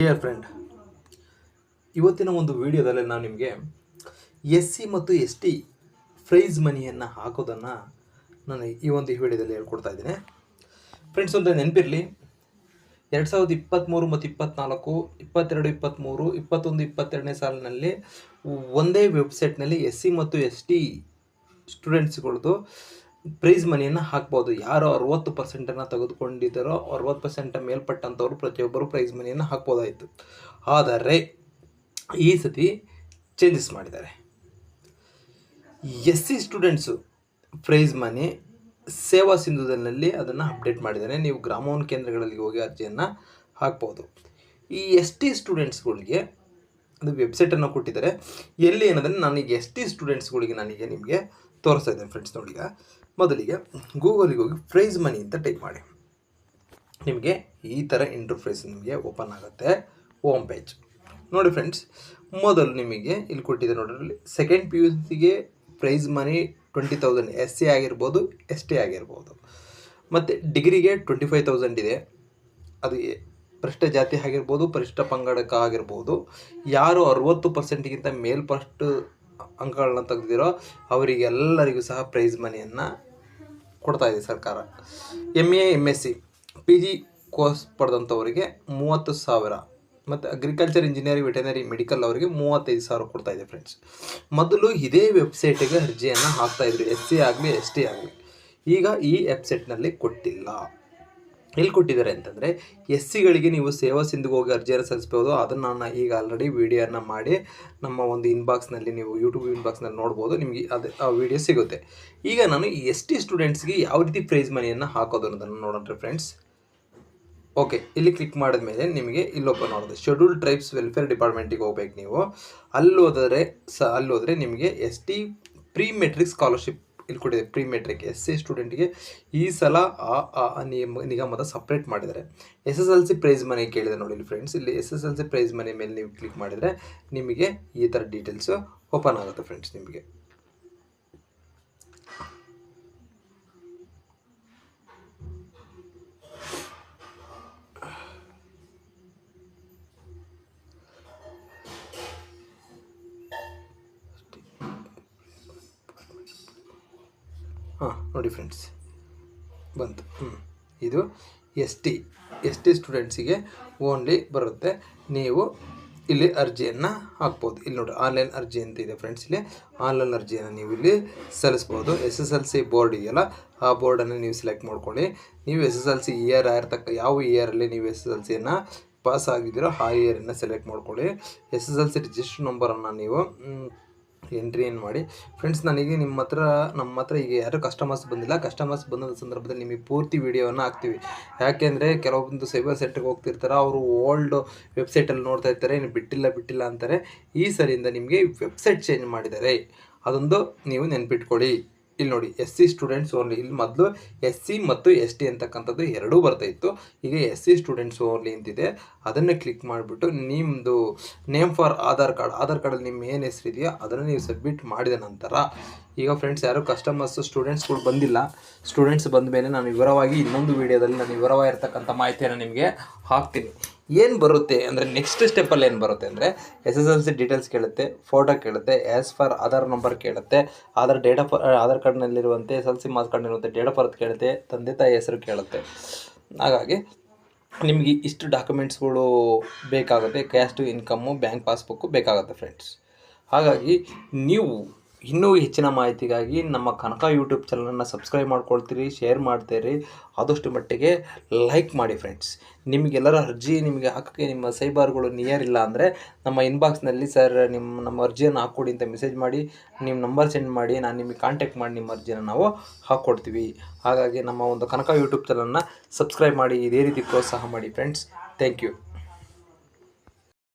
Dear friend ಇವತ್ತಿನ ಒಂದು ವಿಡಿಯೋದಲ್ಲಿ ನಾನು ನಿಮಗೆ ಎಸ್ ಸಿ ಮತ್ತು ಎಸ್ ಟಿ ಪ್ರೈಸ್ ಮನಿಯನ್ನು ಹಾಕೋದನ್ನು ನಾನು ಈ ಒಂದು ವಿಡಿಯೋದಲ್ಲಿ ಹೇಳ್ಕೊಡ್ತಾ ಇದ್ದೀನಿ. ಫ್ರೆಂಡ್ಸ್ ಒಂದು ನೆನಪಿರಲಿ. ಎರಡು ಸಾವಿರದ ಇಪ್ಪತ್ತ್ಮೂರು ಮತ್ತು ಇಪ್ಪತ್ತ್ನಾಲ್ಕು ಇಪ್ಪತ್ತೆರಡು ಇಪ್ಪತ್ತ್ಮೂರು ಇಪ್ಪತ್ತೊಂದು, ಇಪ್ಪತ್ತೆರಡನೇ ಸಾಲಿನಲ್ಲಿ ಒಂದೇ ವೆಬ್ಸೈಟ್ನಲ್ಲಿ ಎಸ್ ಸಿ ಮತ್ತು ಎಸ್ ಟಿ ಸ್ಟೂಡೆಂಟ್ಸ್ಗಳದ್ದು ಪ್ರೈಸ್ ಮನಿಯನ್ನು ಹಾಕ್ಬೋದು. ಯಾರು ಅರವತ್ತು ಪರ್ಸೆಂಟನ್ನು ತೆಗೆದುಕೊಂಡಿದ್ದಾರೋ ಅರವತ್ತು ಪರ್ಸೆಂಟ್ ಮೇಲ್ಪಟ್ಟಂಥವ್ರು ಪ್ರತಿಯೊಬ್ಬರು ಪ್ರೈಸ್ ಮನಿಯನ್ನು ಹಾಕ್ಬೋದಾಯಿತು. ಆದರೆ, ಈ ಸತಿ ಚೇಂಜಸ್ ಮಾಡಿದ್ದಾರೆ. S C students prize money Seva ಸಿಂಧುದಲ್ಲಿ ಅದನ್ನು ಅಪ್ಡೇಟ್ ಮಾಡಿದ್ದಾರೆ. ನೀವು ಗ್ರಾಮೋನ್ ಕೇಂದ್ರಗಳಲ್ಲಿ ಹೋಗಿ ಅರ್ಜಿಯನ್ನು ಹಾಕ್ಬೋದು. ಈ ಎಸ್ ಟಿ ಸ್ಟೂಡೆಂಟ್ಸ್ಗಳಿಗೆ ಅದು ವೆಬ್ಸೈಟನ್ನು ಕೊಟ್ಟಿದ್ದಾರೆ. ಎಲ್ಲಿ ಏನಂದರೆ ನನಗೆ ಎಸ್ ಟಿ ಸ್ಟೂಡೆಂಟ್ಸ್ಗಳಿಗೆ ನನಗೆ ನಿಮಗೆ ತೋರಿಸ್ತಾ ಇದ್ದೇನೆ ಫ್ರೆಂಡ್ಸ್ ನೋಡಿ ಈಗ. ಮೊದಲಿಗೆ ಗೂಗಲಿಗೆ ಹೋಗಿ ಪ್ರೈಸ್ ಮನಿ ಅಂತ ಟೈಪ್ ಮಾಡಿ. ನಿಮಗೆ ಈ ಥರ ಇಂಟರ್ಫೇಸ್ ನಿಮಗೆ ಓಪನ್ ಆಗುತ್ತೆ ಹೋಮ್ ಪೇಜ್ ನೋಡಿ ಫ್ರೆಂಡ್ಸ್ ಮೊದಲು ನಿಮಗೆ ಇಲ್ಲಿ ಕೊಟ್ಟಿದೆ ನೋಡ್ರಿ ಸೆಕೆಂಡ್ ಪಿ ಯು ಸಿಗೆ prize money twenty thousand S C ಆಗಿರ್ಬೋದು ಎಸ್ ಟಿ ಆಗಿರ್ಬೋದು. ಮತ್ತು ಡಿಗ್ರಿಗೆ ಟ್ವೆಂಟಿ ಫೈವ್ ತೌಸಂಡ್ ಇದೆ. ಅದು ಪರಿಷ್ಠ ಜಾತಿ ಆಗಿರ್ಬೋದು, ಪರಿಷ್ಠ ಪಂಗಡಕ ಆಗಿರ್ಬೋದು, ಯಾರು ಅರುವತ್ತು ಪರ್ಸೆಂಟ್ಗಿಂತ ಮೇಲ್ಪಷ್ಟು ಅಂಕಗಳನ್ನ ತೆಗೆದಿರೋ ಅವರಿಗೆಲ್ಲರಿಗೂ ಸಹ ಪ್ರೈಸ್ ಮನಿಯನ್ನು ಕೊಡ್ತಾ ಇದೆ ಸರ್ಕಾರ. M A M S C P G course ಪಡೆದಂಥವರಿಗೆ ಮೂವತ್ತು ಸಾವಿರ ಮತ್ತು ಅಗ್ರಿಕಲ್ಚರ್ ಇಂಜಿನಿಯರಿಂಗ್ ವೆಟನರಿ ಮೆಡಿಕಲ್ ಅವರಿಗೆ ಮೂವತ್ತೈದು ಸಾವಿರ ಕೊಡ್ತಾ ಇದೆ ಫ್ರೆಂಡ್ಸ್ ಮೊದಲು ಇದೇ ವೆಬ್ಸೈಟಿಗೆ ಅರ್ಜಿಯನ್ನು ಹಾಕ್ತಾಯಿದ್ರು ಎಸ್ ಸಿ ಆಗಲಿ ಎಸ್ ಟಿ ಆಗಲಿ. ಈಗ ಈ ವೆಬ್ಸೈಟ್ನಲ್ಲಿ ಕೊಟ್ಟಿಲ್ಲ. ಎಲ್ಲಿ ಕೊಟ್ಟಿದ್ದಾರೆ ಅಂತಂದರೆ ಎಸ್ ಸಿಗಳಿಗೆ ನೀವು ಸೇವಾ ಸಿಂಧುಗೆ ಹೋಗಿ ಅರ್ಜಿಯನ್ನು ಸಲ್ಲಿಸ್ಬೋದು. ಅದನ್ನು ನಾನು ಈಗ ಆಲ್ರೆಡಿ ವಿಡಿಯೋನ ಮಾಡಿ ನಮ್ಮ ಒಂದು ಇನ್ಬಾಕ್ಸ್ನಲ್ಲಿ ನೀವು ಯೂಟ್ಯೂಬ್ ಇನ್ಬಾಕ್ಸ್ನಲ್ಲಿ ನೋಡ್ಬೋದು, ನಿಮಗೆ ಅದು ಆ ವಿಡಿಯೋ ಸಿಗುತ್ತೆ. ಈಗ ನಾನು ಎಸ್ ಟಿ ಸ್ಟೂಡೆಂಟ್ಸ್ಗೆ ಯಾವ ರೀತಿ ಪ್ರೈಸ್ ಮನಿಯನ್ನು ಹಾಕೋದು ಅನ್ನೋದನ್ನು ನೋಡೋಣ ಫ್ರೆಂಡ್ಸ್ ಓಕೆ ಇಲ್ಲಿ ಕ್ಲಿಕ್ ಮಾಡಿದ ಮೇಲೆ ನಿಮಗೆ ಇಲ್ಲಿ ಓಪನ್ ಮಾಡೋದು ಶೆಡ್ಯೂಲ್ ಟ್ರೈಬ್ಸ್ ವೆಲ್ಫೇರ್ ಡಿಪಾರ್ಟ್ಮೆಂಟಿಗೆ ಹೋಗ್ಬೇಕು ನೀವು. ಅಲ್ಲೋದರೆ ಸ ಅಲ್ಲಿ ಹೋದರೆ ನಿಮಗೆ S T pre matric scholarship ಇಲ್ಲಿ ಕೊಟ್ಟಿದೆ ಪ್ರೀ ಮೆಟ್ರಿಕ್ ಎಸ್ ಸಿ ಸ್ಟೂಡೆಂಟ್ಗೆ ಈ ಸಲ ಆ ಆ ನಿಯಮ, ನಿಗಮದ ಸಪ್ರೇಟ್ ಮಾಡಿದ್ದಾರೆ. S S L C prize money ಕೇಳಿದೆ ನೋಡಿ ಇಲ್ಲಿ ಫ್ರೆಂಡ್ಸ್ ಇಲ್ಲಿ S S L C prize money ಮೇಲೆ ನೀವು ಕ್ಲಿಕ್ ಮಾಡಿದರೆ ನಿಮಗೆ ಈ ಥರ ಡೀಟೇಲ್ಸು ಓಪನ್ ಆಗುತ್ತೆ ಫ್ರೆಂಡ್ಸ್ ನಿಮಗೆ. ಹಾಂ, ನೋಡಿ ಫ್ರೆಂಡ್ಸ್ ಬಂತು. ಹ್ಞೂ ಇದು ಎಸ್ ಟಿ. ಎಸ್ ಟಿ ಸ್ಟೂಡೆಂಟ್ಸಿಗೆ ಓನ್ಲಿ ಬರುತ್ತೆ. ನೀವು ಇಲ್ಲಿ ಅರ್ಜಿಯನ್ನು ಹಾಕ್ಬೋದು. ಇಲ್ಲಿ ನೋಡಿ ಆನ್ಲೈನ್ ಅರ್ಜಿ ಅಂತ ಇದೆ ಫ್ರೆಂಡ್ಸ್ ಇಲ್ಲಿ. ಆನ್ಲೈನ್ ಅರ್ಜಿಯನ್ನು ನೀವು ಇಲ್ಲಿ ಸಲ್ಲಿಸ್ಬೋದು. S S L C board ಇದೆಯಲ್ಲ, ಆ ಬೋರ್ಡನ್ನು ನೀವು ಸೆಲೆಕ್ಟ್ ಮಾಡ್ಕೊಳ್ಳಿ. ನೀವು S S L C year ಆಗಿರ್ತಕ್ಕ ಯಾವ ಇಯರಲ್ಲಿ ನೀವು ಎಸ್ ಎಸ್ ಎಲ್ ಸಿಯನ್ನು ಪಾಸ್ ಆಗಿದ್ದೀರೋ, ಆ ಇಯರನ್ನು ಸೆಲೆಕ್ಟ್ ಮಾಡ್ಕೊಳ್ಳಿ. S S L C register ನಂಬರನ್ನು ನೀವು ಎಂಟ್ರಿ ಏನು ಮಾಡಿ. ಫ್ರೆಂಡ್ಸ್ ನನಗೆ ನಿಮ್ಮ ಹತ್ರ ನಮ್ಮ ಹತ್ರ ಈಗ ಯಾರು ಕಸ್ಟಮರ್ಸ್ ಬಂದಿಲ್ಲ. ಕಸ್ಟಮರ್ಸ್ ಬಂದ ಸಂದರ್ಭದಲ್ಲಿ ನಿಮಗೆ ಪೂರ್ತಿ ವಿಡಿಯೋವನ್ನು ಹಾಕ್ತೀವಿ. ಯಾಕೆಂದರೆ ಕೆಲವೊಂದು ಸೈಬರ್ ಸೆಂಟ್ರಿಗೆ ಹೋಗ್ತಿರ್ತಾರೆ. ಅವರು ಓಲ್ಡ್ ವೆಬ್ಸೈಟಲ್ಲಿ ನೋಡ್ತಾ ಇರ್ತಾರೆ. ಇನ್ನು ಬಿಟ್ಟಿಲ್ಲ ಬಿಟ್ಟಿಲ್ಲ ಅಂತಾರೆ. ಈ ಸರಿಯಿಂದ ನಿಮಗೆ ವೆಬ್ಸೈಟ್ ಚೇಂಜ್ ಮಾಡಿದ್ದಾರೆ ಅದೊಂದು ನೀವು ನೆನ್ಪಿಟ್ಕೊಳ್ಳಿ ಇಲ್ಲಿ ನೋಡಿ ಎಸ್ ಸಿ ಸ್ಟೂಡೆಂಟ್ಸ್ ಓನ್ಲಿ ಇಲ್ಲಿ ಮೊದಲು ಎಸ್ ಸಿ ಮತ್ತು ಎಸ್ ಟಿ ಅಂತಕ್ಕಂಥದ್ದು ಎರಡೂ ಬರ್ತಾ ಇತ್ತು. ಈಗ ಎಸ್ ಸಿ ಸ್ಟೂಡೆಂಟ್ಸ್ ಓನ್ಲಿ ಅಂತಿದೆ. ಅದನ್ನು ಕ್ಲಿಕ್ ಮಾಡಿಬಿಟ್ಟು ನಿಮ್ಮದು name per Aadhaar card. Aadhaar ಕಾರ್ಡಲ್ಲಿ ನಿಮ್ಮ ಏನು ಹೆಸರಿದೆಯೋ ಅದನ್ನು ನೀವು ಸಬ್ಮಿಟ್ ಮಾಡಿದ ನಂತರ, ಈಗ ಫ್ರೆಂಡ್ಸ್ ಯಾರು ಕಸ್ಟಮರ್ಸ್ ಸ್ಟೂಡೆಂಟ್ಸ್ಗಳು ಬಂದಿಲ್ಲ. ಸ್ಟೂಡೆಂಟ್ಸ್ ಬಂದ ಮೇಲೆ ನಾನು ವಿವರವಾಗಿ ಇನ್ನೊಂದು ವಿಡಿಯೋದಲ್ಲಿ ನಾನು ವಿವರವಾಗಿರ್ತಕ್ಕಂಥ ಮಾಹಿತಿಯನ್ನು ನಿಮಗೆ ಹಾಕ್ತೀನಿ. ಏನು ಬರುತ್ತೆ ಅಂದರೆ ನೆಕ್ಸ್ಟ್ ಸ್ಟೆಪ್ಪಲ್ಲಿ ಏನು ಬರುತ್ತೆ ಅಂದರೆ S S L C details ಕೇಳುತ್ತೆ ಫೋಟೋ ಕೇಳುತ್ತೆ ಆ್ಯಸ್ ಫಾರ್ ಆಧಾರ್ ನಂಬರ್ ಕೇಳುತ್ತೆ ಆಧಾರ್ ಡೇಟ್ ಆಫ್ ಆಧಾರ್ ಕಾರ್ಡ್ನಲ್ಲಿರುವಂತೆ ಎಸ್ ಎಲ್ ಸಿ ಮಾರ್ಕ್ಸ್ ಕಾರ್ಡ್ನಲ್ಲಿರುವಂತೆ ಡೇಟ್ ಆಫ್ ಬರ್ತ್ ಕೇಳುತ್ತೆ, ತಂದೆ ತಾಯಿ ಹೆಸರು ಕೇಳುತ್ತೆ. ಹಾಗಾಗಿ ನಿಮಗೆ ಇಷ್ಟು ಡಾಕ್ಯುಮೆಂಟ್ಸ್ಗಳು ಬೇಕಾಗುತ್ತೆ ಕ್ಯಾಸ್ಟು ಇನ್ಕಮ್ಮು ಬ್ಯಾಂಕ್ ಪಾಸ್ಬುಕ್ಕು ಬೇಕಾಗುತ್ತೆ ಫ್ರೆಂಡ್ಸ್ ಹಾಗಾಗಿ ನೀವು ಇನ್ನೂ ಹೆಚ್ಚಿನ ಮಾಹಿತಿಗಾಗಿ ನಮ್ಮ ಕನಕ ಯೂಟ್ಯೂಬ್ ಚಾನಲನ್ನು ಸಬ್ಸ್ಕ್ರೈಬ್ ಮಾಡ್ಕೊಳ್ತೀರಿ ಶೇರ್ ಮಾಡ್ತೀರಿ. ಆದಷ್ಟು ಮಟ್ಟಿಗೆ ಲೈಕ್ ಮಾಡಿ ಫ್ರೆಂಡ್ಸ್ ನಿಮಗೆಲ್ಲರ ಅರ್ಜಿ ನಿಮಗೆ ಹಾಕೋಕ್ಕೆ ನಿಮ್ಮ ಸೈಬಾರ್ಗಳು ನಿಯರ್ ಇಲ್ಲ ಅಂದರೆ ನಮ್ಮ ಇನ್ಬಾಕ್ಸ್ನಲ್ಲಿ ಸರ್ ನಿಮ್ಮ ನಮ್ಮ ಅರ್ಜಿಯನ್ನು ಹಾಕ್ಕೊಡಿ ಅಂತ ಮೆಸೇಜ್ ಮಾಡಿ ನಿಮ್ಮ ನಂಬರ್ ಸೆಂಡ್ ಮಾಡಿ, ನಾನು ನಿಮಗೆ ಕಾಂಟ್ಯಾಕ್ಟ್ ಮಾಡಿ ನಿಮ್ಮ ಅರ್ಜಿನ ನಾವು ಹಾಕ್ಕೊಡ್ತೀವಿ. ಹಾಗಾಗಿ ನಮ್ಮ ಒಂದು ಕನಕ ಯೂಟ್ಯೂಬ್ ಚಾನಲನ್ನು ಸಬ್ಸ್ಕ್ರೈಬ್ ಮಾಡಿ, ಇದೇ ರೀತಿ ಪ್ರೋತ್ಸಾಹ ಮಾಡಿ ಫ್ರೆಂಡ್ಸ್ ಥ್ಯಾಂಕ್ ಯು